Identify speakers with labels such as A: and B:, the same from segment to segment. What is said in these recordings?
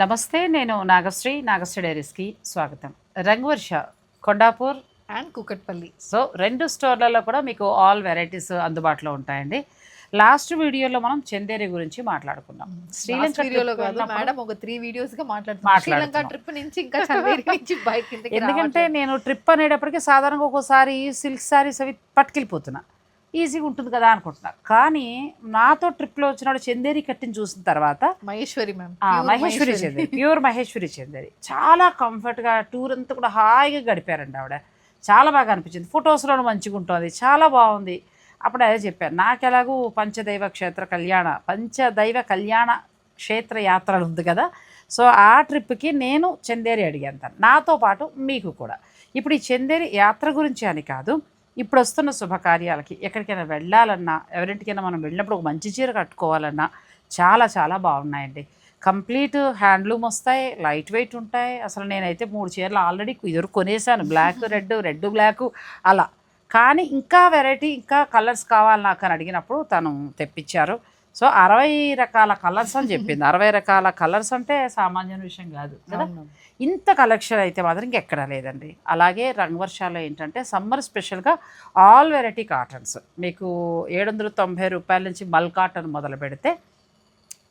A: నమస్తే నేను నాగశ్రీ నాగశ్రీ డైరీస్కి స్వాగతం. రంగవర్ష కొండాపూర్
B: అండ్ కుకట్పల్లి.
A: సో రెండు స్టోర్లలో కూడా మీకు ఆల్ వెరైటీస్ అందుబాటులో ఉంటాయండి. లాస్ట్ వీడియోలో మనం చందేరి గురించి మాట్లాడుకున్నాం. శ్రీలంక
B: వీడియోలో కాదు మేడం ఒక త్రీ వీడియోస్గా మాట్లాడుతున్నాం.
A: మాట్లాడుతున్నాం.
B: శ్రీలంక ట్రిప్ నుంచి ఇంకా చందేరి నుంచి బైక్
A: ఎందుకంటే నేను ట్రిప్ అనేటప్పటికి సాధారణంగా ఒక్కోసారి సిల్క్ శారీస్ అవి పట్టుకెళ్ళిపోతున్నా. ఈజీగా ఉంటుంది కదా అనుకుంటున్నా కానీ నాతో ట్రిప్లో వచ్చినాడు చందేరి కట్టిని చూసిన తర్వాత
B: మహేశ్వరి మ్యామ్.
A: మహేశ్వరి చందేరి ప్యూర్ మహేశ్వరి చందేరి. చాలా కంఫర్ట్గా టూర్ అంతా కూడా హాయిగా గడిపారండి ఆవిడ. చాలా బాగా అనిపించింది. ఫొటోస్లో మంచిగా ఉంటుంది. చాలా బాగుంది. అప్పుడు అదే చెప్పాను నాకు ఎలాగూ పంచదైవ క్షేత్ర కళ్యాణ పంచదైవ కళ్యాణ క్షేత్ర యాత్రలు ఉంది కదా. సో ఆ ట్రిప్కి నేను చందేరి అడిగాను నాతో పాటు మీకు కూడా. ఇప్పుడు ఈ చందేరి యాత్ర గురించి అని కాదు ఇప్పుడు వస్తున్న శుభకార్యాలకి ఎక్కడికైనా వెళ్ళాలన్నా ఎవరింటికైనా మనం వెళ్ళినప్పుడు ఒక మంచి చీర కట్టుకోవాలన్నా చాలా చాలా బాగున్నాయండి. కంప్లీట్ హ్యాండ్లూమ్ వస్తాయి లైట్ వెయిట్ ఉంటాయి. అసలు నేనైతే మూడు చీరలు ఆల్రెడీ ఇదివరు కొనేసాను బ్లాక్ రెడ్ రెడ్ బ్లాక్ అలా. కానీ ఇంకా వెరైటీ ఇంకా కలర్స్ కావాలి నాకు అని అడిగినప్పుడు తను తెప్పించారు. సో అరవై రకాల కలర్స్ అని చెప్పింది. అరవై రకాల కలర్స్ అంటే సామాన్యమైన విషయం కాదు కదా? ఇంత కలెక్షన్ అయితే మాత్రం ఇంకెక్కడా లేదండి. అలాగే రంగవర్షాలు ఏంటంటే సమ్మర్ స్పెషల్గా ఆల్ వెరైటీ కాటన్స్. మీకు ఏడు వందల తొంభై రూపాయల నుంచి మల్ కాటన్ మొదలు పెడితే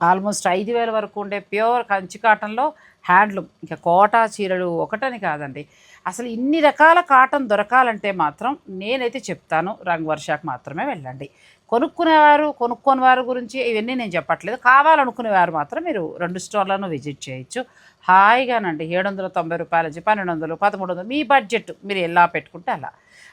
A: ఆల్మోస్ట్ ఐదు వేల వరకు ఉండే ప్యూర్ కంచి కాటన్లో హ్యాండ్లూమ్ ఇంకా కోటా చీరలు ఒకటని కాదండి. అసలు ఇన్ని రకాల కాటన్ దొరకాలంటే మాత్రం నేనైతే చెప్తాను రంగవర్షాకు మాత్రమే వెళ్ళండి. కొనుక్కునేవారు కొనుక్కోని వారి గురించి ఇవన్నీ నేను చెప్పట్లేదు. కావాలనుకునేవారు మాత్రం మీరు రెండు స్టోర్లను విజిట్ చేయొచ్చు. హాయిగానండి. ఏడు వందల తొంభై రూపాయల నుంచి పన్నెండు వందలు పదమూడు వందలు మీ బడ్జెట్ మీరు ఎలా పెట్టుకుంటే అలా.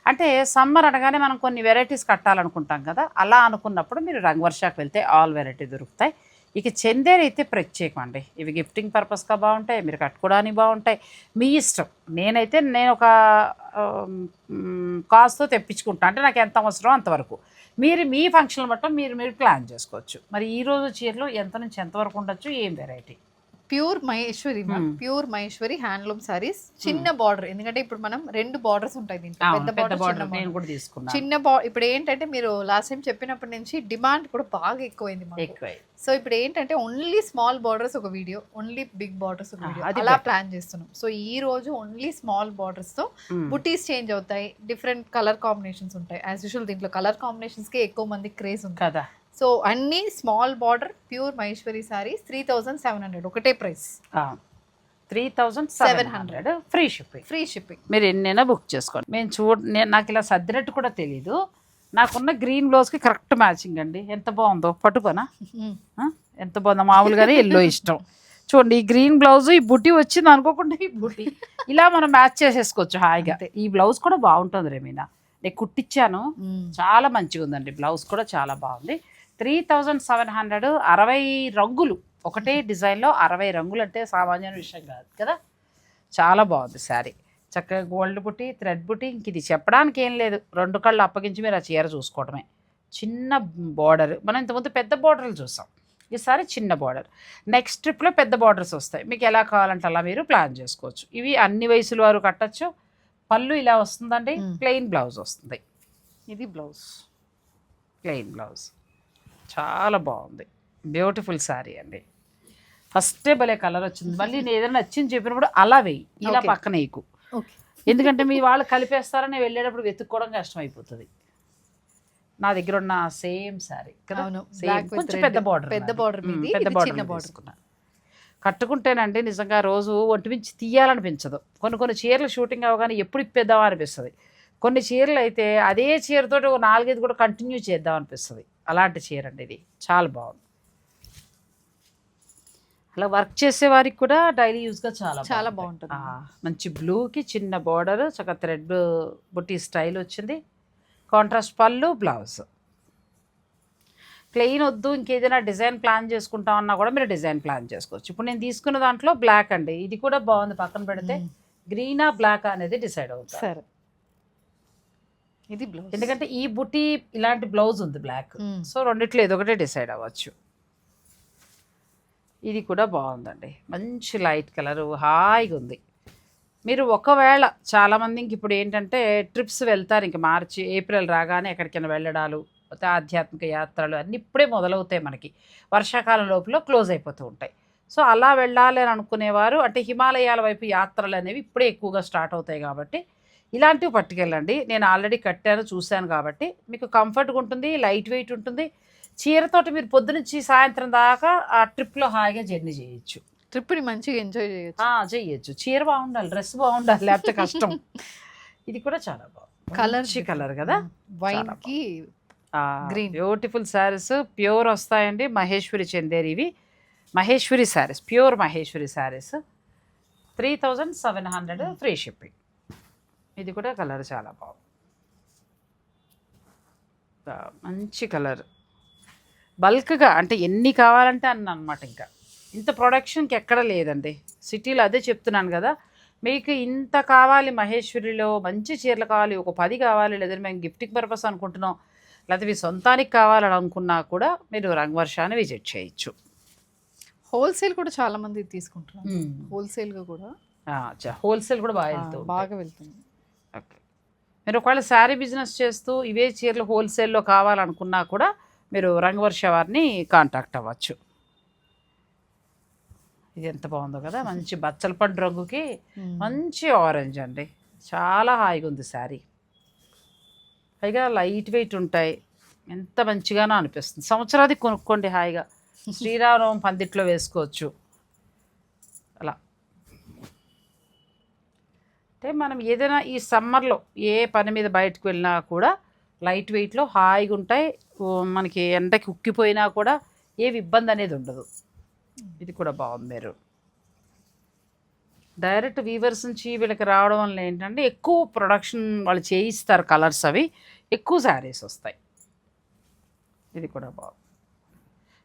A: అంటే సమ్మర్ అనగానే మనం కొన్ని వెరైటీస్ కట్టాలనుకుంటాం కదా అలా అనుకున్నప్పుడు మీరు రంగవర్షాకి వెళ్తే ఆల్ వెరైటీ దొరుకుతాయి. ఇక చందేరి అయితే ప్రత్యేకం అండి ఇవి గిఫ్టింగ్ పర్పస్గా బాగుంటాయి మీరు కట్టుకోవడానికి బాగుంటాయి. మీ ఇష్టం. నేనైతే నేను ఒక కాస్తో తెప్పించుకుంటా. అంటే నాకు ఎంత అవసరం అంతవరకు. మీరు మీ ఫంక్షన్ బట్టి మీరు మీరు ప్లాన్ చేసుకోవచ్చు. మరి ఈ రోజు చీరలు ఎంత నుంచి ఎంతవరకు ఉండొచ్చు? ఏం variety?
B: Pure Maheshwari
A: Hmm.
B: Pure Maheshwari handloom saris చిన్న బార్డర్. ఎందుకంటే ఇప్పుడు మనం రెండు బార్డర్స్ ఉంటాయి దీంట్లో. పెద్ద బార్డర్ చిన్న బార్డర్. ఇప్పుడు ఏంటంటే మీరు లాస్ట్ టైం చెప్పినప్పటి నుంచి డిమాండ్ కూడా బాగా ఎక్కువైంది సో ఇప్పుడు ఏంటంటే ఓన్లీ స్మాల్ బార్డర్స్ ఒక వీడియో ఓన్లీ బిగ్ బార్డర్స్ ఒక వీడియో
A: అది
B: అలా. ప్లాన్ చేస్తున్నాం. సో ఈ రోజు ఓన్లీ స్మాల్
A: బార్డర్స్తో.
B: బుటీస్ చేంజ్ అవుతాయి. డిఫరెంట్ కలర్ కాంబినేషన్స్ ఉంటాయి. యాజ్ యూజువల్ దీంట్లో కలర్ కాంబినేషన్స్కి ఎక్కువ మంది క్రేజ్ ఉంది
A: కదా.
B: సో అన్ని small border pure Maheshwari saris three thousand seven hundred ఒకటే price.
A: Three thousand seven hundred free shipping
B: free shipping
A: మీరు ఎన్నైనా బుక్ చేసుకోండి. మేము చూడ నేను నాకు ఇలా సర్దినట్టు కూడా తెలీదు. నాకున్న గ్రీన్ బ్లౌజ్కి కరెక్ట్ మ్యాచింగ్ అండి. ఎంత బాగుందో పట్టుకోనా? ఎంత బాగుందో మామూలుగానే ఎల్లో ఇష్టం. చూడండి ఈ గ్రీన్ బ్లౌజ్ ఈ బుట్టి వచ్చింది అనుకోకుండా ఈ బుట్టి. ఇలా మనం మ్యాచ్ చేసేసుకోవచ్చు హాయిగా. ఈ బ్లౌజ్ కూడా బాగుంటుంది రేమీనా. నేను కుట్టించాను చాలా మంచిగా ఉందండి బ్లౌజ్ కూడా చాలా బాగుంది. త్రీ థౌజండ్ సెవెన్ హండ్రెడ్ అరవై రంగులు. ఒకటే డిజైన్లో అరవై రంగులు అంటే సామాన్యమైన విషయం కాదు కదా? చాలా బాగుంది శారీ. చక్కగా గోల్డ్ బుట్టి థ్రెడ్ బుట్టి ఇంక ఇది చెప్పడానికి ఏం లేదు. రెండు కళ్ళు అప్పగించి మీరు ఆ చీర చూసుకోవడమే చిన్న బార్డర్. మనం ఇంతకుముందు పెద్ద బార్డర్లు చూసాం. ఈసారి చిన్న బార్డర్. నెక్స్ట్ ట్రిప్లో పెద్ద బార్డర్స్ వస్తాయి. మీకు ఎలా కావాలంటే అలా మీరు ప్లాన్ చేసుకోవచ్చు. ఇవి అన్ని వయసుల వారు కట్టచ్చు. పళ్ళు ఇలా వస్తుందండి. ప్లెయిన్ బ్లౌజ్ వస్తుంది. ఇది బ్లౌజ్. Plain blouse. చాలా బాగుంది. బ్యూటిఫుల్ శారీ అండి. ఫస్టే భలే కలర్ వచ్చింది. మళ్ళీ నేను ఏదైనా నచ్చింది చెప్పినప్పుడు అలా వేయి. ఇలా. పక్కన వేయకు. ఎందుకంటే మీ వాళ్ళు కలిపేస్తారని వెళ్ళేటప్పుడు వెతుక్కోవడం కష్టం అయిపోతుంది నా దగ్గర ఉన్న సేమ్ శారీ కొంచెం పెద్ద బార్డర్
B: పెద్ద బార్డర్
A: పెద్ద బార్డర్ కట్టుకుంటేనండి నిజంగా రోజు ఒంటి మించి తీయాలనిపించదు కొన్ని కొన్ని చీరలు షూటింగ్ అవ్వగానే ఎప్పుడు ఇప్పేద్దాం అనిపిస్తుంది. కొన్ని చీరలు అయితే అదే చీరతో ఒక నాలుగైదు కూడా కంటిన్యూ చేద్దాం అనిపిస్తుంది. అలాంటి చీర అండి ఇది. చాలా బాగుంది. అలా వర్క్ చేసే వారికి కూడా డైలీ యూస్గా చాలా
B: చాలా. బాగుంటుంది.
A: మంచి బ్లూకి చిన్న బార్డర్ చక్కగా థ్రెడ్ బుట్టి స్టైల్ వచ్చింది. కాంట్రాస్ట్ పళ్ళు బ్లౌజ్. ప్లెయిన్ వద్దు ఇంకేదైనా డిజైన్ ప్లాన్ చేసుకుంటాం అన్నా కూడా మీరు డిజైన్ ప్లాన్ చేసుకోవచ్చు. ఇప్పుడు నేను తీసుకున్న దాంట్లో బ్లాక్ అండి. ఇది కూడా బాగుంది పక్కన పెడితే గ్రీనా బ్లాక్ అనేది డిసైడ్ అవుతుంది
B: సరే. ఇది బ్లౌజ్.
A: ఎందుకంటే ఈ బుట్టి ఇలాంటి బ్లౌజ్ ఉంది బ్లాక్. సో రెండిట్లో ఏదో ఒకటే డిసైడ్ అవ్వచ్చు. ఇది కూడా బాగుందండి. మంచి లైట్ కలర్ హాయిగా ఉంది. మీరు ఒకవేళ చాలామందికి ఇప్పుడు ఏంటంటే ట్రిప్స్ వెళ్తారు ఇంక మార్చి ఏప్రిల్ రాగానే ఎక్కడికైనా వెళ్ళడాలు లేకపోతే ఆధ్యాత్మిక యాత్రలు అన్నీ ఇప్పుడే మొదలవుతాయి మనకి. వర్షాకాలం లోపల క్లోజ్ అయిపోతూ ఉంటాయి. సో అలా వెళ్ళాలి అని అనుకునేవారు అంటే హిమాలయాల వైపు యాత్రలు అనేవి ఇప్పుడే ఎక్కువగా స్టార్ట్ అవుతాయి కాబట్టి ఇలాంటివి పట్టుకెళ్ళండి. నేను ఆల్రెడీ కట్టాను చూశాను కాబట్టి మీకు కంఫర్ట్గా ఉంటుంది లైట్ వెయిట్ ఉంటుంది. చీరతోటి మీరు పొద్దునుంచి సాయంత్రం దాకా ఆ ట్రిప్లో హాయిగా జర్నీ చేయొచ్చు.
B: ట్రిప్ని మంచిగా ఎంజాయ్ చేయొచ్చు.
A: ఆ, చెయ్యొచ్చు చీర బాగుండాలి డ్రెస్ బాగుండాలి లేకపోతే కష్టం. ఇది కూడా చాలా బాగుంది.
B: కలర్
A: కలర్ కదా?
B: వైన్
A: చాలా
B: కి Green.
A: బ్యూటిఫుల్ శారీస్ ప్యూర్ వస్తాయండి. మహేశ్వరి చందేరి ఇవి Maheshwari saris pure Maheshwari saris three thousand seven hundred free shipping ఇది కూడా కలర్ చాలా బాగుంది. మంచి కలర్. బల్క్గా అంటే ఎన్ని కావాలంటే అన్న అనమాట ఇంకా. ఇంత ప్రొడక్షన్కి ఎక్కడ లేదండి. సిటీలో అదే చెప్తున్నాను కదా మీకు ఇంత కావాలి మహేశ్వరిలో మంచి చీరలు కావాలి ఒక పది కావాలి లేదంటే మేము గిఫ్టింగ్ పర్పస్ అనుకుంటున్నాం లేకపోతే మీ సొంతానికి కావాలని అనుకున్నా కూడా మీరు రంగవర్షాన్ని విజిట్ చేయొచ్చు.
B: హోల్సేల్ కూడా చాలా మంది తీసుకుంటున్నారు. హోల్సేల్గా కూడా.
A: హోల్సేల్ కూడా బాగా
B: ఆ,
A: వెళ్తూ
B: బాగా వెళ్తుంది.
A: మీరు ఒకవేళ శారీ బిజినెస్ చేస్తూ ఇవే చీరలు హోల్సేల్లో కావాలనుకున్నా కూడా మీరు రంగవర్ష వారిని కాంటాక్ట్ అవ్వచ్చు. ఇది ఎంత బాగుందో కదా మంచి బచ్చల పండు రంగుకి మంచి ఆరెంజ్ అండి. చాలా హాయిగా ఉంది శారీ. పైగా లైట్ వెయిట్ ఉంటాయి. ఎంత మంచిగానో అనిపిస్తుంది. సంవత్సరాది కొనుక్కోండి హాయిగా. శ్రీరామనవం పందిట్లో వేసుకోవచ్చు. అలా. అంటే మనం ఏదైనా ఈ సమ్మర్లో ఏ పని మీద బయటకు వెళ్ళినా కూడా లైట్ వెయిట్లో హాయిగా ఉంటాయి. మనకి ఎండకి ఉక్కిపోయినా కూడా ఏవి ఇబ్బంది అనేది ఉండదు. ఇది కూడా బాగుంది మీరు. డైరెక్ట్ వీవర్స్ నుంచి వీళ్ళకి రావడం వల్ల ఏంటంటే ఎక్కువ ప్రొడక్షన్ వాళ్ళు చేయిస్తారు కలర్స్ అవి ఎక్కువ శారీస్ వస్తాయి. ఇది కూడా బాగుంది.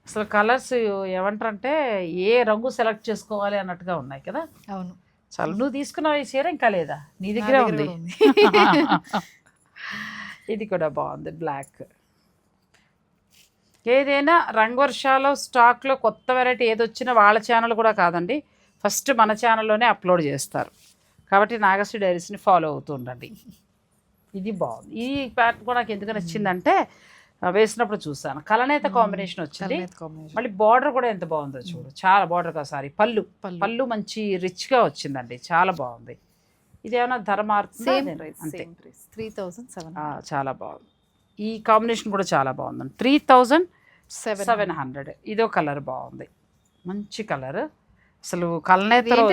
A: అసలు కలర్స్ ఏమంటారంటే ఏ రంగు సెలెక్ట్ చేసుకోవాలి అన్నట్టుగా ఉన్నాయి కదా?
B: అవును.
A: చాలా నువ్వు తీసుకున్నావు ఈ చీర ఇంకా లేదా? నీ దగ్గరే ఉంది. ఇది కూడా బాగుంది బ్లాక్ ఏదైనా రంగవర్షాలో స్టాక్లో కొత్త వెరైటీ ఏది వచ్చినా వాళ్ళ ఛానల్ కూడా కాదండి. ఫస్ట్ మన ఛానల్లోనే అప్లోడ్ చేస్తారు. కాబట్టి నాగశ్రీ డైరీస్ని ఫాలో అవుతూ ఉండండి. ఇది బాగుంది. ఈ ప్యాట్ కూడా నాకు ఎందుకు నచ్చిందంటే వేసినప్పుడు చూసాను కలనేత కాంబినేషన్ వచ్చింది.
B: కలనేత.
A: మళ్ళీ బార్డర్ కూడా ఎంత బాగుందో చూడు. చాలా బార్డర్ కా సారీ పళ్ళు.
B: పళ్ళు.
A: మంచి రిచ్గా వచ్చిందండి. చాలా బాగుంది. ఇది ఏమైనా ధర
B: ప్రైస్ త్రీ థౌసండ్ సెవెన్
A: చాలా బాగుంది. ఈ కాంబినేషన్ కూడా చాలా బాగుందండి. Three thousand
B: seven
A: seven hundred ఇదో కలర్ బాగుంది. మంచి కలర్. అసలు కలనేతలో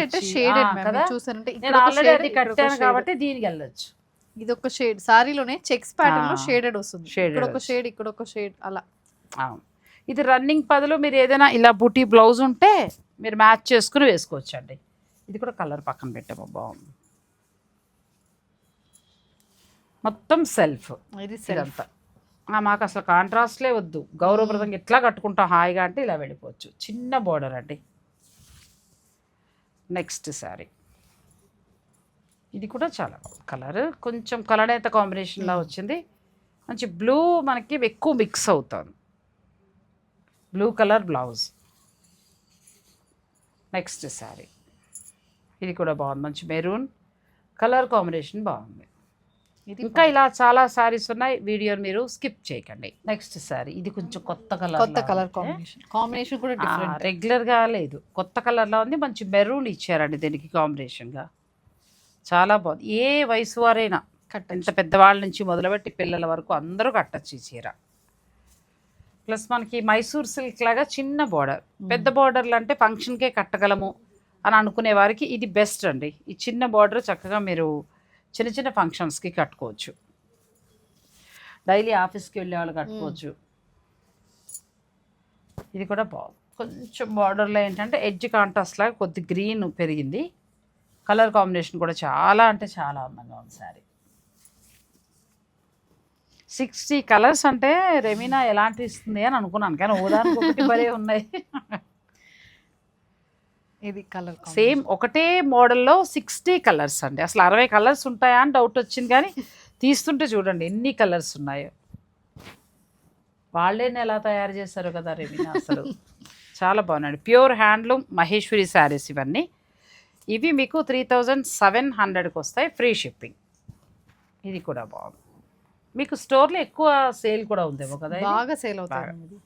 A: ఆ, కదా?
B: చూసారంటే
A: నేను ఆల్రెడీ అది కట్టాను కాబట్టి దీనికి వెళ్ళొచ్చు.
B: ఇది ఒక షేడ్. సారీలోనే చెక్స్
A: ప్యాటర్న్లో
B: షేడెడ్ వస్తుంది. ఇక్కడ ఒక. షేడ్ ఇక్కడ ఒక షేడ్ అలా.
A: ఇది రన్నింగ్ పదులు మీరు ఏదైనా ఇలా బుటీ బ్లౌజ్ ఉంటే మీరు మ్యాచ్ చేసుకుని వేసుకోవచ్చు అండి ఇది కూడా కలర్ పక్కన పెట్టాము బాగుంది. మొత్తం సెల్ఫ్.
B: ఇది సెల్ఫ్.
A: ఇదంతా మాకు అసలు కాంట్రాస్ట్లే వద్దు. గౌరవప్రదంగా ఎట్లా కట్టుకుంటాం హాయిగా అంటే ఇలా వెళ్ళిపోవచ్చు. చిన్న బోర్డర్ అండి. నెక్స్ట్ శారీ ఇది కూడా చాలా కలర్. కొంచెం కలనేత కాంబినేషన్లా వచ్చింది. మంచి బ్లూ మనకి ఎక్కువ మిక్స్ అవుతుంది blue colour blouse next sari ఇది కూడా బాగుంది. మంచి మెరూన్ కలర్ కాంబినేషన్ బాగుంది.
B: ఇది
A: ఇంకా ఇలా చాలా సారీస్ ఉన్నాయి. వీడియోని మీరు స్కిప్ చేయకండి. నెక్స్ట్ సారీ ఇది కొంచెం కొత్త కలర్
B: కొత్త కలర్ కాంబినేషన్ కాంబినేషన్ కూడా డిఫరెంట్
A: రెగ్యులర్గా లేదు. కొత్త కలర్లో ఉంది. మంచి మెరూన్ ఇచ్చారండి దీనికి కాంబినేషన్గా. చాలా బాగుంది. ఏ వయసు వారైనా
B: కట్
A: ఎంత పెద్దవాళ్ళ నుంచి మొదలుపెట్టి పిల్లల వరకు అందరూ కట్టచ్చు ఈ చీర. ప్లస్ మనకి మైసూర్ సిల్క్ లాగా చిన్న బార్డర్. పెద్ద బార్డర్లు అంటే ఫంక్షన్కే కట్టగలము అని అనుకునే వారికి ఇది బెస్ట్ అండి. ఈ చిన్న బార్డర్ చక్కగా మీరు చిన్న చిన్న ఫంక్షన్స్కి కట్టుకోవచ్చు. డైలీ ఆఫీస్కి వెళ్ళే వాళ్ళు కట్టుకోవచ్చు. ఇది కూడా బాగుంది. కొంచెం బార్డర్లో ఏంటంటే ఎడ్జ్ కాంట్రాస్ట్ లాగా కొద్ది గ్రీన్ పెరిగింది. కలర్ కాంబినేషన్ కూడా చాలా అంటే చాలా అందంగా ఉంది శారీ. సిక్స్టీ కలర్స్ అంటే రెమీనా ఎలాంటి ఇస్తుంది అని అనుకున్నాను కానీ ఓదానికి ఒకటి భలే ఉన్నాయి.
B: ఇది కలర్
A: సేమ్ ఒకటే మోడల్లో సిక్స్టీ కలర్స్ అండి. అసలు అరవై కలర్స్ ఉంటాయా అని డౌట్ వచ్చింది కానీ తీస్తుంటే చూడండి ఎన్ని కలర్స్ ఉన్నాయో. వాళ్ళేనే ఎలా తయారు చేశారు కదా రెమీనా అసలు. చాలా బాగున్నాయి ప్యూర్ హ్యాండ్లూమ్ మహేశ్వరి శారీస్ ఇవన్నీ. ఇవి మీకు త్రీ థౌజండ్ సెవెన్ హండ్రెడ్కి వస్తాయి ఫ్రీ షిప్పింగ్ ఇది కూడా బాగుంది. మీకు స్టోర్లో ఎక్కువ సేల్ కూడా ఉందేమో కదా?
B: బాగా సేల్ ఇది.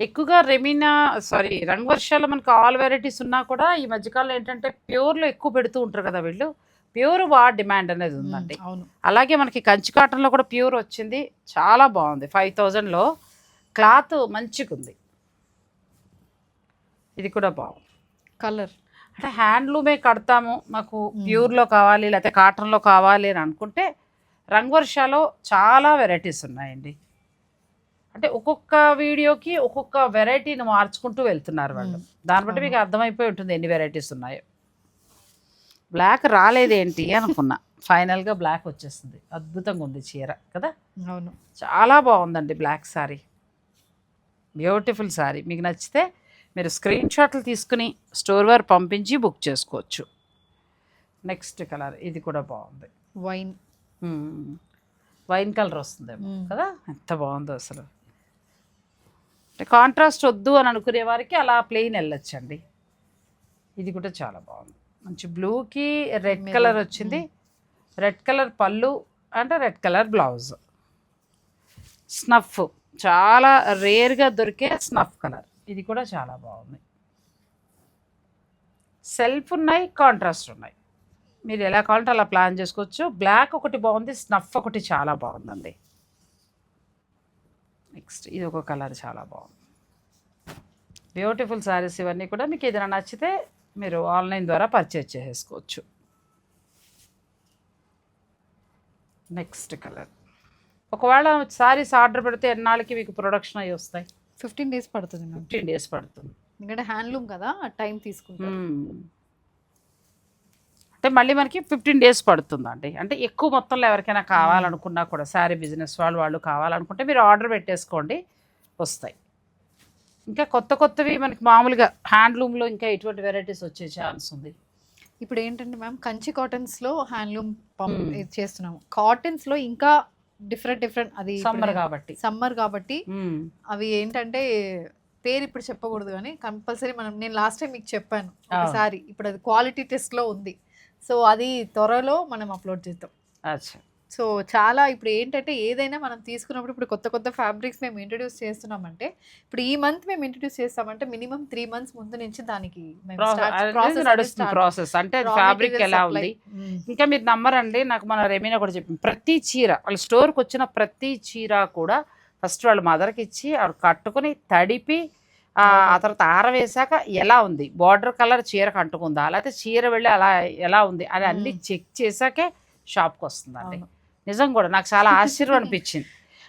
A: ఎక్కువగా రెమీనా సారీ రంగు వర్షాలు మనకు ఆల్ వెరైటీస్ ఉన్నా కూడా ఈ మధ్యకాలంలో ఏంటంటే ప్యూర్లో ఎక్కువ పెడుతూ ఉంటారు కదా వీళ్ళు. ప్యూర్ బాగా డిమాండ్ అనేది ఉందండి. అలాగే మనకి కంచి కాటన్లో కూడా ప్యూర్ వచ్చింది. చాలా బాగుంది. ఫైవ్ థౌజండ్లో క్లాత్ మంచిగా ఉంది ఇది కూడా బాగుంది.
B: కలర్.
A: అంటే హ్యాండ్లూమే కడతాము మాకు ప్యూర్లో కావాలి లేకపోతే కాటన్లో కావాలి అని అనుకుంటే రంగవర్షాలో చాలా వెరైటీస్ ఉన్నాయండి. అంటే ఒక్కొక్క వీడియోకి ఒక్కొక్క వెరైటీని మార్చుకుంటూ వెళ్తున్నారు వాళ్ళు. దాన్ని బట్టి మీకు అర్థమైపోయి ఉంటుంది ఎన్ని వెరైటీస్ ఉన్నాయో. బ్లాక్ రాలేదేంటి అనుకున్నా. ఫైనల్గా బ్లాక్ వచ్చేస్తుంది అద్భుతంగా ఉంది చీర కదా?
B: అవును.
A: చాలా బాగుందండి బ్లాక్ శారీ బ్యూటిఫుల్ శారీ మీకు నచ్చితే మీరు స్క్రీన్ షాట్లు తీసుకుని స్టోర్ వారు పంపించి బుక్ చేసుకోవచ్చు. నెక్స్ట్ కలర్ ఇది కూడా బాగుంది.
B: వైన్.
A: వైన్ కలర్ వస్తుందేమో
B: మ్మ్.
A: కదా? ఎంత బాగుందో అసలు. అంటే కాంట్రాస్ట్ వద్దు అని అనుకునే వారికి అలా ప్లెయిన్ వెళ్ళొచ్చండి. ఇది కూడా చాలా బాగుంది. మంచి బ్లూకి రెడ్. కలర్ వచ్చింది. రెడ్ కలర్ పళ్ళు అంటే రెడ్ కలర్ బ్లౌజ్ స్నఫ్. చాలా రేర్గా దొరికే స్నఫ్ కలర్. ఇది కూడా చాలా బాగుంది. సెల్ఫ్ ఉన్నాయి కాంట్రాస్ట్ ఉన్నాయి. మీరు ఎలా కావాలంటే అలా ప్లాన్ చేసుకోవచ్చు. బ్లాక్ ఒకటి బాగుంది స్నఫ్ ఒకటి చాలా బాగుందండి. నెక్స్ట్ ఇది ఒక కలర్ చాలా బాగుంది. బ్యూటిఫుల్ శారీస్ ఇవన్నీ కూడా మీకు ఏదైనా నచ్చితే మీరు ఆన్లైన్ ద్వారా పర్చేజ్ చేసేసుకోవచ్చు నెక్స్ట్ కలర్ ఒకవేళ శారీస్ ఆర్డర్ పెడితే ఎన్నాళ్ళకి మీకు ప్రొడక్షన్ అయ్యి వస్తాయి?
B: ఫిఫ్టీన్ డేస్ పడుతుంది మ్యామ్.
A: ఫిఫ్టీన్ డేస్ పడుతుంది.
B: ఎందుకంటే హ్యాండ్లూమ్ కదా టైం తీసుకుంటాం.
A: అంటే మళ్ళీ మనకి ఫిఫ్టీన్ డేస్ పడుతుందండి. అంటే ఎక్కువ మొత్తంలో ఎవరికైనా కావాలనుకున్నా కూడా శారీ బిజినెస్ వాళ్ళు వాళ్ళు కావాలనుకుంటే మీరు ఆర్డర్ పెట్టేసుకోండి వస్తాయి. ఇంకా కొత్త కొత్తవి మనకి మామూలుగా హ్యాండ్లూమ్లో ఇంకా ఎటువంటి వెరైటీస్ వచ్చే ఛాన్స్ ఉంది.
B: ఇప్పుడు ఏంటంటే మ్యామ్ కంచి కాటన్స్లో హ్యాండ్లూమ్ చేస్తున్నాము. కాటన్స్లో ఇంకా డిఫరెంట్ డిఫరెంట్ అది
A: సమ్మర్ కాబట్టి.
B: సమ్మర్ కాబట్టి
A: మ్మ్.
B: అవి ఏంటంటే పేరు ఇప్పుడు చెప్పకూడదు కానీ కంపల్సరీ మనం నేను లాస్ట్ టైం మీకు చెప్పాను
A: అవును.
B: ఒకసారి. ఇప్పుడు అది క్వాలిటీ టెస్ట్లో ఉంది. సో అది త్వరలో మనం అప్లోడ్ చేద్దాం.
A: అచ్చా
B: సో చాలా ఇప్పుడు ఏంటంటే ఏదైనా మనం తీసుకున్నప్పుడు ఇప్పుడు కొత్త కొత్త ఫ్యాబ్రిక్స్ మేము ఇంట్రడ్యూస్ చేస్తున్నామంటే ఇప్పుడు ఈ మంత్ మేము ఇంట్రడ్యూస్ చేస్తామంటే మినిమం త్రీ మంత్స్ ముందు నుంచి దానికి
A: ప్రాసెస్ నడుస్తుంది అంటే ఫ్యాబ్రిక్ ఎలా. ఉంది. ఇంకా మీరు నమ్మరండి నాకు మన రెమీనా కూడా చెప్పింది ప్రతి చీర వాళ్ళ స్టోర్కి వచ్చిన ప్రతి చీర కూడా ఫస్ట్ వాళ్ళ మదర్కి ఇచ్చి ఆవిడ కట్టుకుని తడిపి ఆ తర్వాత ఆరవేశాక ఎలా ఉంది బార్డర్ కలర్ చీరకు అంటుకుందా లేకపోతే చీర వెళ్ళి అలా ఎలా ఉంది అని అన్ని. చెక్ చేశాకే షాప్కి వస్తుందండి. నిజం కూడా నాకు చాలా ఆశ్చర్యం అనిపించింది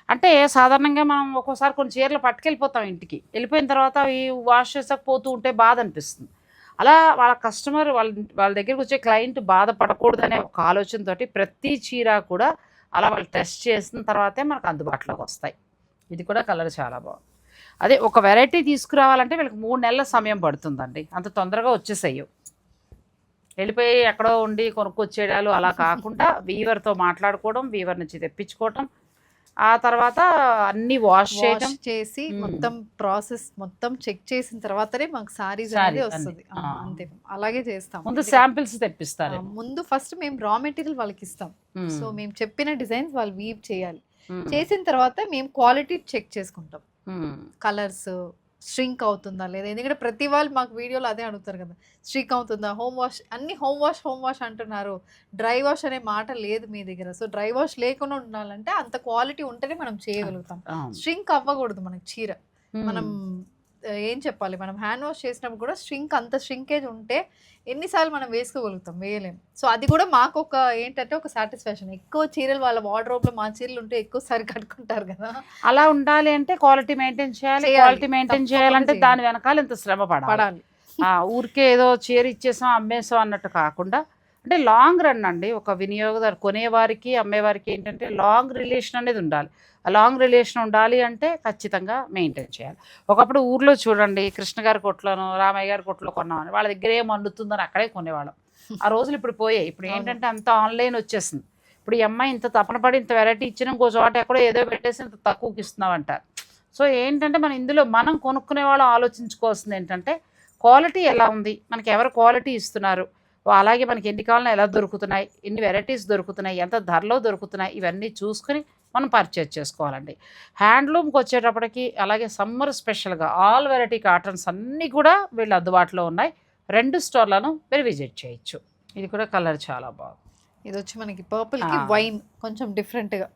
A: అంటే సాధారణంగా మనం ఒక్కోసారి కొన్ని చీరలు పట్టుకెళ్ళిపోతాం ఇంటికి. వెళ్ళిపోయిన తర్వాత అవి వాష్ చేసాక పోతూ ఉంటే బాధ అనిపిస్తుంది. అలా వాళ్ళ కస్టమర్ వాళ్ళ వాళ్ళ దగ్గరికి వచ్చే క్లయింట్ బాధపడకూడదనే ఒక ఆలోచనతోటి ప్రతి చీర కూడా అలా వాళ్ళు టెస్ట్ చేసిన తర్వాతే మనకు అందుబాటులోకి వస్తాయి. ఇది కూడా కలర్ చాలా బాగుంది. అదే ఒక వెరైటీ తీసుకురావాలంటే వీళ్ళకి మూడు నెలల సమయం పడుతుందండి. అంత తొందరగా వచ్చేసాయి వెళ్ళిపోయి ఎక్కడో ఉండి కొనుక్కొచ్చేయడాలు అలా కాకుండా వీవర్తో మాట్లాడుకోవడం వీవర్ నుంచి తెప్పించుకోవడం ఆ తర్వాత అన్ని వాష్ చేయడం
B: చేసి. మొత్తం ప్రాసెస్ మొత్తం చెక్ చేసిన తర్వాతనే మాకు సారీస్ అనేది. వస్తుంది. అంతే. అలాగే చేస్తాం.
A: ముందు శాంపిల్స్ తెప్పిస్తారు.
B: ముందు ఫస్ట్ మేము రా మెటీరియల్ వాళ్ళకి ఇస్తాం సో మేము చెప్పిన డిజైన్స్ వాళ్ళు వీవ్ చేయాలి. చేసిన తర్వాత మేము క్వాలిటీ చెక్ చేసుకుంటాం. కలర్స్ స్ట్రింక్ అవుతుందా లేదా? ఎందుకంటే ప్రతి వాళ్ళు మాకు వీడియోలో అదే అడుగుతారు కదా స్ట్రింక్ అవుతుందా? హోమ్ వాష్ అన్ని హోమ్ వాష్ హోమ్ వాష్ అంటున్నారు. డ్రై వాష్ అనే మాట లేదు మీ దగ్గర. సో డ్రై వాష్ లేకుండా ఉండాలంటే అంత క్వాలిటీ ఉంటేనే మనం చేయగలుగుతాం. స్ట్రింక్ అవ్వకూడదు మనకి చీర. మనం ఏం చెప్పాలి? మనం హ్యాండ్ వాష్ చేసినప్పుడు కూడా స్ట్రింక్ అంత స్ట్రింకేజ్ ఉంటే ఎన్నిసార్లు మనం వేసుకోగలుగుతాం? వేయలేం. సో అది కూడా మాకు ఒక ఏంటంటే ఒక సాటిస్ఫాక్షన్ ఎక్కువ చీరలు వాళ్ళ వార్డ్రోబ్లో మా చీరలు ఉంటే ఎక్కువ సారి కట్టుకుంటారు కదా.
A: అలా ఉండాలి అంటే క్వాలిటీ మెయింటైన్ చేయాలి. క్వాలిటీ మెయింటైన్ చేయాలంటే
B: చేయాలి.
A: దాని వెనకాల ఇంత శ్రమ పడాలి.
B: పడాలి.
A: ఆ, ఊరికే ఏదో చీర ఇచ్చేసాం అమ్మేసాం అన్నట్టు కాకుండా అంటే లాంగ్ రన్ అండి. ఒక వినియోగదారు కొనేవారికి అమ్మేవారికి ఏంటంటే లాంగ్ రిలేషన్ అనేది ఉండాలి. ఆ లాంగ్ రిలేషన్ ఉండాలి అంటే ఖచ్చితంగా మెయింటైన్ చేయాలి. ఒకప్పుడు ఊర్లో చూడండి కృష్ణ గారి కొట్లోనో రామయ్య గారి కొట్లో కొన్నామని వాళ్ళ దగ్గర ఏం అందుతుందని అక్కడే కొనేవాళ్ళం. ఆ రోజులు ఇప్పుడు పోయాయి. ఇప్పుడు. ఏంటంటే అంత ఆన్లైన్ వచ్చేసింది. ఇప్పుడు ఈ అమ్మాయి ఇంత తపన పడి ఇంత వెరైటీ ఇచ్చిన ఇంకో చోట ఎక్కడో ఏదో పెట్టేసి ఇంత తక్కువకి ఇస్తున్నామంటారు సో ఏంటంటే మన ఇందులో మనం కొనుక్కునే వాళ్ళు ఆలోచించుకోవాల్సింది ఏంటంటే క్వాలిటీ ఎలా ఉంది? మనకి ఎవరు క్వాలిటీ ఇస్తున్నారు? అలాగే మనకి ఎన్ని కావాలన్నా ఎలా దొరుకుతున్నాయి ఎన్ని వెరైటీస్ దొరుకుతున్నాయి ఎంత ధరలో దొరుకుతున్నాయి ఇవన్నీ చూసుకుని మనం పర్చేజ్ చేసుకోవాలండి. హ్యాండ్లూమ్కి వచ్చేటప్పటికి అలాగే సమ్మర్ స్పెషల్గా ఆల్ వెరైటీ కాటన్స్ అన్నీ కూడా వీళ్ళు అందుబాటులో ఉన్నాయి. రెండు స్టోర్లను మీరు విజిట్ చేయొచ్చు. ఇది కూడా కలర్ చాలా బాగుంది.
B: ఇది వచ్చి మనకి పర్పుల్కి
A: ఆ.
B: వైన్ కొంచెం డిఫరెంట్గా.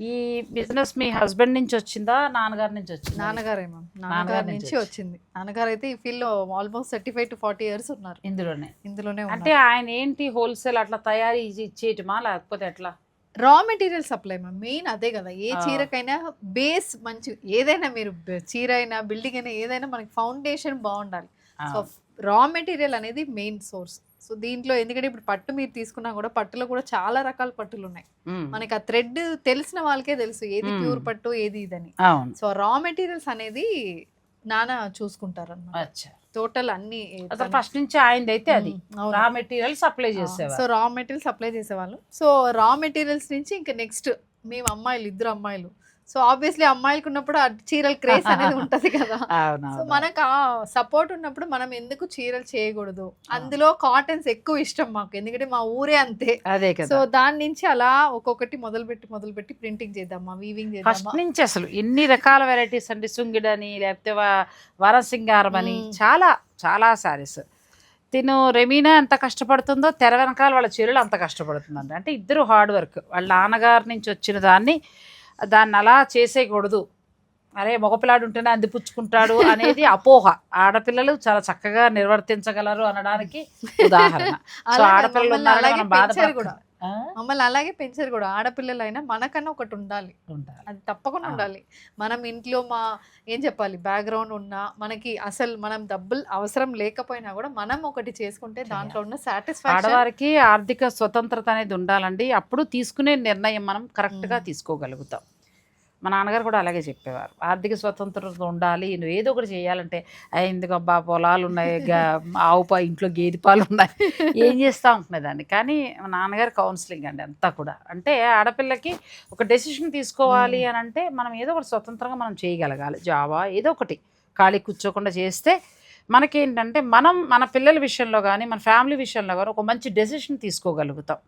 A: ఈ బిజినెస్ మీ హస్బెండ్ నుంచి వచ్చిందా నాన్నగారి నుంచి వచ్చిందా? నాన్నగారి
B: నాన్నగారి
A: నుంచి
B: వచ్చింది. నాన్నగారు అయితే ఈ ఫీల్డ్లో almost thirty five to forty years ఉన్నారు.
A: ఇందులోనే.
B: ఇందులోనే
A: అంటే ఆయన ఏంటి హోల్సేల్ అట్లా తయారీ ఇచ్చేయటమా లేకపోతే ఎట్లా?
B: రా మెటీరియల్ సప్లై మ్యామ్ మెయిన్ అదే కదా. ఏ. చీరకైనా బేస్ మంచి ఏదైనా మీరు చీర అయినా బిల్డింగ్ అయినా ఏదైనా మనకి ఫౌండేషన్ బాగుండాలి. సో రా మెటీరియల్ అనేది మెయిన్ సోర్స్. సో దీంట్లో ఎందుకంటే ఇప్పుడు పట్టు మీరు తీసుకున్నా కూడా పట్టులో కూడా చాలా రకాల పట్టులు ఉన్నాయి. మనకి ఆ థ్రెడ్ తెలిసిన వాళ్ళకే తెలుసు ఏది. ప్యూర్ పట్టు ఏది ఇదని. సో రా మెటీరియల్స్ అనేది నాన్న చూసుకుంటారు అన్నమాట టోటల్ అన్ని
A: ఫస్ట్ నుంచి ఆయనది అయితే అది. రా మెటీరియల్ సప్లై
B: సో
A: చేసేవారు.
B: రా మెటీరియల్ సప్లై చేసేవాళ్ళు. సో రా మెటీరియల్స్ నుంచి ఇంకా నెక్స్ట్ మేము అమ్మాయిలు ఇద్దరు అమ్మాయిలు. సో ఆబ్వియస్లీ అమ్మాయిలకు ఉన్నప్పుడు ఆ చీరల క్రేజ్ అనేది ఉంటది కదా. సో మనకు ఆ సపోర్ట్ ఉన్నప్పుడు మనం ఎందుకు చీరలు చేయకూడదు? అందులో కాటన్స్ ఎక్కువ ఇష్టం మాకు. ఎందుకంటే మా ఊరే అంతే.
A: అదే
B: సో దాని నుంచి అలా ఒక్కొక్కటి మొదలుపెట్టి మొదలుపెట్టి ప్రింటింగ్ చేద్దామా వీవింగ్
A: ఫస్ట్
B: చేద్దామా
A: నుంచి అసలు ఎన్ని రకాల వెరైటీస్ అండి సుంగిడని లేకపోతే వరసింగారం అని. చాలా చాలా సారీస్. తిను రెమీనా ఎంత కష్టపడుతుందో తెర వెనకాల వాళ్ళ చెల్లెలు అంత కష్టపడుతుందండి అంటే ఇద్దరు హార్డ్ వర్క్. వాళ్ళ నాన్నగారి నుంచి వచ్చిన దాన్ని దాన్ని అలా చేసేయకూడదు. అరే మగపిల్లాడు ఉంటేనే అందిపుచ్చుకుంటాడు అనేది అపోహ. ఆడపిల్లలు చాలా చక్కగా నిర్వర్తించగలరు అనడానికి ఉదాహరణ. సో ఆడపిల్లలు ఉన్నారని మనం బాధపడకూడదు.
B: మమ్మల్ని అలాగే పెంచారు కూడా. ఆడపిల్లలైనా మనకన్నా ఒకటి ఉండాలి.
A: ఉండాలి.
B: అది తప్పకుండా. ఉండాలి. మనం ఇంట్లో మా ఏం చెప్పాలి? బ్యాక్గ్రౌండ్ ఉన్నా మనకి అసలు మనం డబ్బులు అవసరం లేకపోయినా కూడా మనం ఒకటి చేసుకుంటే దాంట్లో ఉన్న సాటిస్ఫాక్షన్
A: ఆడవారికి ఆర్థిక స్వతంత్రత అనేది ఉండాలండి. అప్పుడు తీసుకునే నిర్ణయం మనం కరెక్ట్గా. తీసుకోగలుగుతాం. మా నాన్నగారు కూడా అలాగే చెప్పేవారు. ఆర్థిక స్వతంత్రత ఉండాలి నువ్వు ఏదో ఒకటి చేయాలంటే "అయ్, ఎందుకబ్బా పొలాలు ఉన్నాయి ఆవు పా ఇంట్లో గేదె పాలు ఉన్నాయి. ఏం చేస్తా ఉంటున్నదాన్ని కానీ మా నాన్నగారు కౌన్సిలింగ్ అండి అంతా కూడా. అంటే ఆడపిల్లకి ఒక డెసిషన్ తీసుకోవాలి అని అంటే మనం ఏదో ఒకటి స్వతంత్రంగా మనం చేయగలగాలి. జావా ఏదో ఒకటి. ఖాళీ కూర్చోకుండా చేస్తే మనకేంటంటే మనం మన పిల్లల విషయంలో కానీ మన ఫ్యామిలీ విషయంలో కానీ ఒక మంచి డెసిషన్ తీసుకోగలుగుతాం.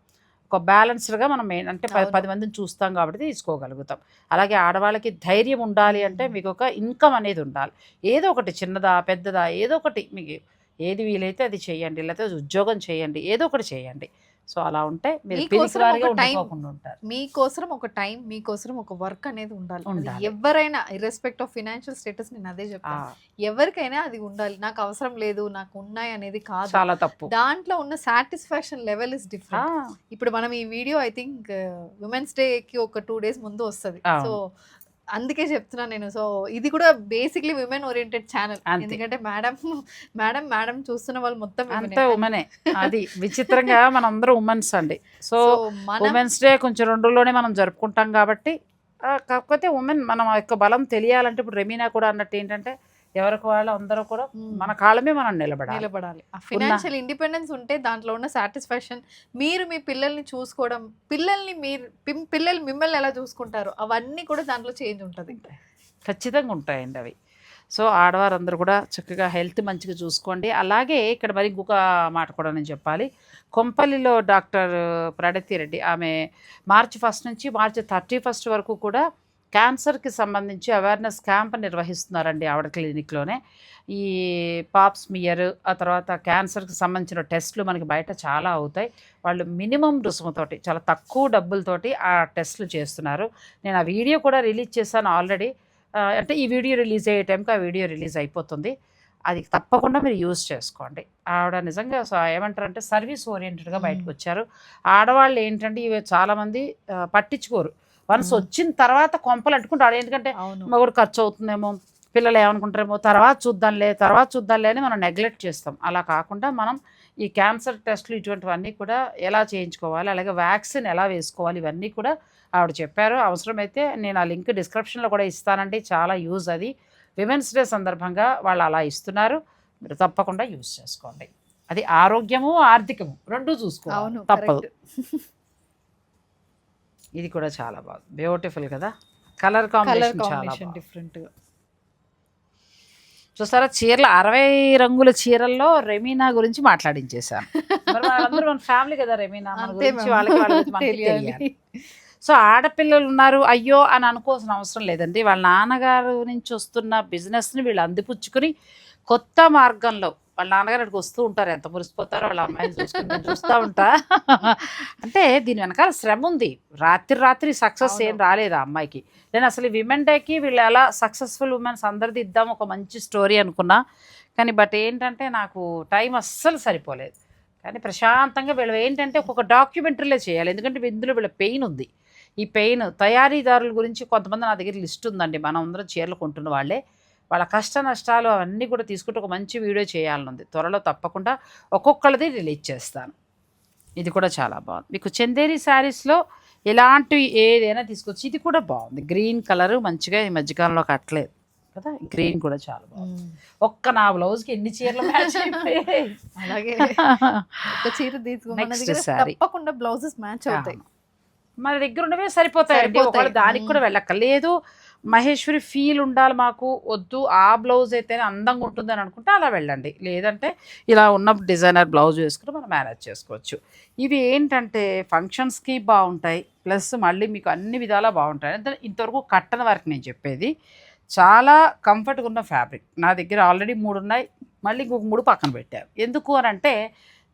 A: ఒక బ్యాలెన్స్డ్గా మనం అంటే ప-
B: అవును.
A: పది మందిని చూస్తాం కాబట్టి తీసుకోగలుగుతాం. అలాగే ఆడవాళ్ళకి ధైర్యం ఉండాలి అంటే మీకు ఒక ఇన్కమ్ అనేది ఉండాలి. ఏదో ఒకటి చిన్నదా పెద్దదా ఏదో ఒకటి మీకు ఏది వీలైతే అది చేయండి. లేకపోతే ఉద్యోగం చేయండి. ఏదో ఒకటి చేయండి. సో అలా ఉంటే
B: మీకోసం ఒక టైం మీకోసం ఒక వర్క్ అనేది ఉండాలి. ఎవరైనా ఇర్రెస్పెక్ట్ ఆఫ్ ఫినాన్షియల్ స్టేటస్ నేను అదే చెప్తాను ఎవరికైనా అది ఉండాలి. నాకు అవసరం లేదు నాకు ఉన్నాయి అనేది కాదు.
A: చాలా తప్పు.
B: దాంట్లో ఉన్న సాటిస్ఫాక్షన్ లెవెల్ ఇస్ డిఫరెంట్ ఇప్పుడు మనం ఈ video I think women's day కి ఒక టూ డేస్ ముందు వస్తుంది. సో అందుకే చెప్తున్నా నేను సో ఇది కూడా బేసిక్లీ విమెన్ ఓరియంటెడ్ ఛానల్. ఎందుకంటే మేడం మేడం మేడం చూస్తున్న వాళ్ళు మొత్తం
A: అంతే. ఉమెనే అది విచిత్రంగా మనందరం ఉమెన్స్ అండి సో
B: సో మనం
A: ఉమెన్స్ డే కొంచెం రెండులోనే మనం జరుపుకుంటాం కాబట్టి కాకపోతే ఉమెన్ మనం యొక్క బలం తెలియాలంటే ఇప్పుడు రెమీనా కూడా అన్నట్టు ఏంటంటే ఎవరికి వాళ్ళు అందరూ కూడా. మన కాళ్ళమే మనం నిలబడాలి.
B: నిలబడాలి. ఆ ఫినాన్షియల్ ఇండిపెండెన్స్ ఉంటే దాంట్లో ఉన్న సాటిస్ఫాక్షన్ మీరు మీ పిల్లల్ని చూసుకోవడం పిల్లల్ని మీరు పిల్లలు మిమ్మల్ని ఎలా చూసుకుంటారు అవన్నీ కూడా దాంట్లో చేంజ్ ఉంటుంది.
A: ఖచ్చితంగా ఉంటాయండి అవి. సో ఆడవారందరూ కూడా చక్కగా హెల్త్ మంచిగా చూసుకోండి. అలాగే ఇక్కడ మరి ఇంకొక మాట కూడా నేను చెప్పాలి. కొంపల్లిలో డాక్టర్ ప్రణతి రెడ్డి ఆమె మార్చి ఫస్ట్ నుంచి మార్చి థర్టీ ఫస్ట్ వరకు కూడా క్యాన్సర్కి సంబంధించి అవేర్నెస్ క్యాంప్ నిర్వహిస్తున్నారండి ఆవిడ క్లినిక్లోనే. ఈ పాప్ స్మియర్ ఆ తర్వాత క్యాన్సర్కి సంబంధించిన టెస్ట్లు మనకి బయట చాలా అవుతాయి. వాళ్ళు మినిమం రుసుముతోటి చాలా తక్కువ డబ్బులతోటి ఆ టెస్ట్లు చేస్తున్నారు. నేను ఆ వీడియో కూడా రిలీజ్ చేశాను ఆల్రెడీ. అంటే ఈ వీడియో రిలీజ్ అయ్యే టైంకి ఆ వీడియో రిలీజ్ అయిపోతుంది. అది తప్పకుండా మీరు యూజ్ చేసుకోండి. ఆవిడ నిజంగా ఏమంటారంటే సర్వీస్ ఓరియంటెడ్గా. బయటకు వచ్చారు ఆడవాళ్ళు ఏంటంటే ఇవి చాలామంది పట్టించుకోరు. వన్స్. వచ్చిన తర్వాత కొంపలు అంటుకుంటారు ఎందుకంటే మగడు ఖర్చు అవుతుందేమో పిల్లలు ఏమనుకుంటారేమో తర్వాత చూద్దాంలే తర్వాత చూద్దాంలే అని మనం నెగ్లెక్ట్ చేస్తాం. అలా కాకుండా మనం ఈ క్యాన్సర్ టెస్ట్లు ఇటువంటివన్నీ కూడా ఎలా చేయించుకోవాలి అలాగే వ్యాక్సిన్ ఎలా వేసుకోవాలి ఇవన్నీ కూడా ఆవిడ చెప్పారు. అవసరమైతే నేను ఆ లింక్ డిస్క్రిప్షన్లో కూడా ఇస్తానండి. చాలా యూజ్ అది. విమెన్స్ డే సందర్భంగా వాళ్ళు అలా ఇస్తున్నారు. మీరు తప్పకుండా యూజ్ చేసుకోండి. అది ఆరోగ్యము ఆర్థికము రెండూ చూసుకోవాలి. తప్పదు. ఇది కూడా చాలా బాగుంది. బ్యూటిఫుల్ కదా? కలర్ కాంబినేషన్ చాలా.
B: డిఫరెంట్
A: చూసారా? చీరలు అరవై రంగుల చీరల్లో రెమీనా గురించి మాట్లాడించేశాను. వాళ్ళందరూ మన ఫ్యామిలీ కదా రెమీనా? మన గురించి. వాళ్ళకి సో ఆడపిల్లలు ఉన్నారు. అయ్యో అని అనుకోవాల్సిన అవసరం లేదండి. వాళ్ళ నాన్నగారు నుంచి వస్తున్న బిజినెస్ని వీళ్ళు అందిపుచ్చుకుని కొత్త మార్గంలో వాళ్ళ నాన్నగారు అక్కడికి వస్తూ ఉంటారు. ఎంత మురిసిపోతారో వాళ్ళ అమ్మాయిని చూసుకుని చూస్తూ ఉంటా. అంటే దీని వెనకాల శ్రమ ఉంది. రాత్రి రాత్రి సక్సెస్ ఏం. రాలేదు ఆ అమ్మాయికి. నేను అసలు విమెన్ డేకి వీళ్ళు ఎలా సక్సెస్ఫుల్ ఉమెన్స్ అందరిది ఇద్దాం ఒక మంచి స్టోరీ అనుకున్నా. కానీ బట్ ఏంటంటే నాకు టైం అస్సలు సరిపోలేదు. కానీ ప్రశాంతంగా వీళ్ళు ఏంటంటే ఒక్కొక్క డాక్యుమెంటరీలే చేయాలి. ఎందుకంటే ఇందులో వీళ్ళ పెయిన్ ఉంది. ఈ పెయిన్ తయారీదారుల గురించి కొంతమంది నా దగ్గర లిస్ట్ ఉందండి. మనం అందరం చీరలు కొంటున్న వాళ్ళే. వాళ్ళ కష్ట నష్టాలు అవన్నీ కూడా తీసుకుంటే ఒక మంచి వీడియో చేయాలని ఉంది. త్వరలో తప్పకుండా ఒక్కొక్కళ్ళది రిలీజ్ చేస్తాను. ఇది కూడా చాలా బాగుంది. మీకు చందేరి శారీస్లో ఎలాంటి ఏదైనా తీసుకొచ్చి ఇది కూడా బాగుంది. గ్రీన్ కలర్ మంచిగా ఈ మధ్యకాలంలో కట్టలేదు కదా? గ్రీన్ కూడా చాలా బాగుంది. ఒక్క నా బ్లౌజ్కి ఎన్ని చీరలు మ్యాచ్ అయిపోయాయి?
B: అలాగే. ఒక చీర. తప్పకుండా బ్లౌజెస్ మ్యాచ్ అవుతాయి.
A: మన దగ్గర ఉన్నవే సరిపోతాయండి. ఒకవేళ దానికి కూడా. వెళ్ళక్కర్లేదు. మహేశ్వరి ఫీల్ ఉండాలి మాకు వద్దు ఆ బ్లౌజ్ అయితేనే అందంగా ఉంటుంది అని అనుకుంటే అలా వెళ్ళండి. లేదంటే ఇలా ఉన్న డిజైనర్ బ్లౌజ్ వేసుకుని మనం మేనేజ్ చేసుకోవచ్చు. ఇవి ఏంటంటే ఫంక్షన్స్కి బాగుంటాయి ప్లస్ మళ్ళీ మీకు అన్ని విధాలా బాగుంటాయి. ఇంతవరకు కట్టన వరకు నేను చెప్పేది. చాలా కంఫర్ట్గా ఉన్న ఫ్యాబ్రిక్ నా దగ్గర ఆల్రెడీ మూడు ఉన్నాయి. మళ్ళీ ఇంకొక మూడు పక్కన పెట్టాను ఎందుకు అని అంటే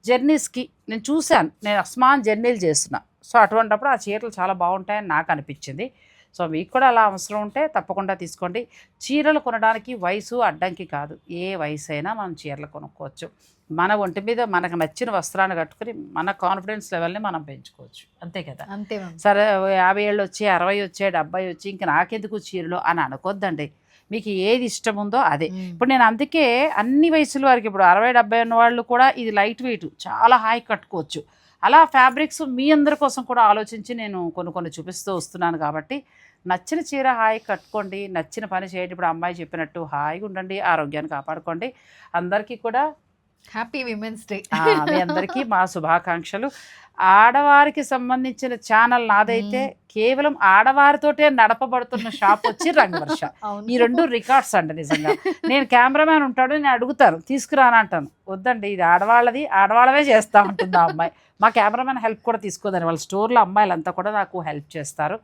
A: జర్నీస్కి నేను చూశాను. నేను అస్మాన్ జర్నీలు చేస్తున్నా. సో అటువంటప్పుడు ఆ చీరలు చాలా బాగుంటాయని నాకు అనిపించింది. సో మీకు కూడా అలా అవసరం ఉంటే తప్పకుండా తీసుకోండి. చీరలు కొనడానికి వయసు అడ్డంకి కాదు. ఏ వయసు అయినా మనం చీరలు కొనుక్కోవచ్చు. మన ఒంటి మీద మనకు నచ్చిన వస్త్రాన్ని కట్టుకుని మన కాన్ఫిడెన్స్ లెవెల్ని మనం పెంచుకోవచ్చు. అంతే కదా?
B: అంతే
A: సరే యాభై ఏళ్ళు వచ్చి అరవై వచ్చే డెబ్బై వచ్చి ఇంక నాకెందుకు చీరలు అని అనుకోద్దండి. మీకు ఏది ఇష్టం ఉందో అదే. ఇప్పుడు నేను అందుకే అన్ని వయసుల వారికి ఇప్పుడు అరవై డెబ్బై ఉన్న వాళ్ళు కూడా ఇది లైట్ వెయిట్ చాలా హాయి కట్టుకోవచ్చు. అలా ఫ్యాబ్రిక్స్ మీ అందరి కోసం కూడా ఆలోచించి నేను కొన్ని కొన్ని చూపిస్తూ వస్తున్నాను కాబట్టి నచ్చిన చీర హాయి కట్టుకోండి నచ్చిన పని చేయండి. ఇప్పుడు అమ్మాయి చెప్పినట్టు హాయిగా ఉండండి ఆరోగ్యాన్ని కాపాడుకోండి. అందరికీ కూడా
B: హ్యాపీ విమెన్స్ డే
A: మీ అందరికీ మా శుభాకాంక్షలు. ఆడవారికి సంబంధించిన ఛానల్ నాదైతే కేవలం ఆడవారితోటే నడపబడుతున్న షాప్ వచ్చి రంగవర్ష. ఈ రెండు రికార్డ్స్ అండి నిజంగా. నేను కెమెరామ్యాన్ ఉంటాడు నేను అడుగుతాను తీసుకురాను అంటాను. వద్దండి ఇది ఆడవాళ్ళది ఆడవాళ్ళవే చేస్తా ఉంటుంది ఆ అమ్మాయి. మా కెమెరామ్యాన్ హెల్ప్ కూడా తీసుకోదని వాళ్ళ స్టోర్లో అమ్మాయిలంతా కూడా నాకు హెల్ప్ చేస్తారు.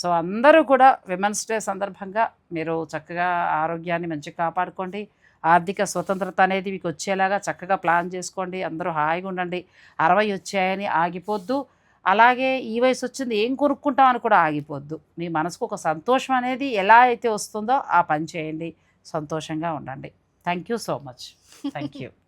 A: సో అందరూ కూడా విమెన్స్ డే సందర్భంగా మీరు చక్కగా ఆరోగ్యాన్ని మంచిగా కాపాడుకోండి. ఆర్థిక స్వతంత్రత అనేది మీకు వచ్చేలాగా చక్కగా ప్లాన్ చేసుకోండి అందరూ హాయిగా ఉండండి. అరవై వచ్చాయని ఆగిపోద్దు. అలాగే ఈ వయసు వచ్చింది ఏం కొనుక్కుంటామని కూడా ఆగిపోద్దు. మీ మనసుకు ఒక సంతోషం అనేది ఎలా అయితే వస్తుందో ఆ పని చేయండి. సంతోషంగా ఉండండి. Thank you so much thank you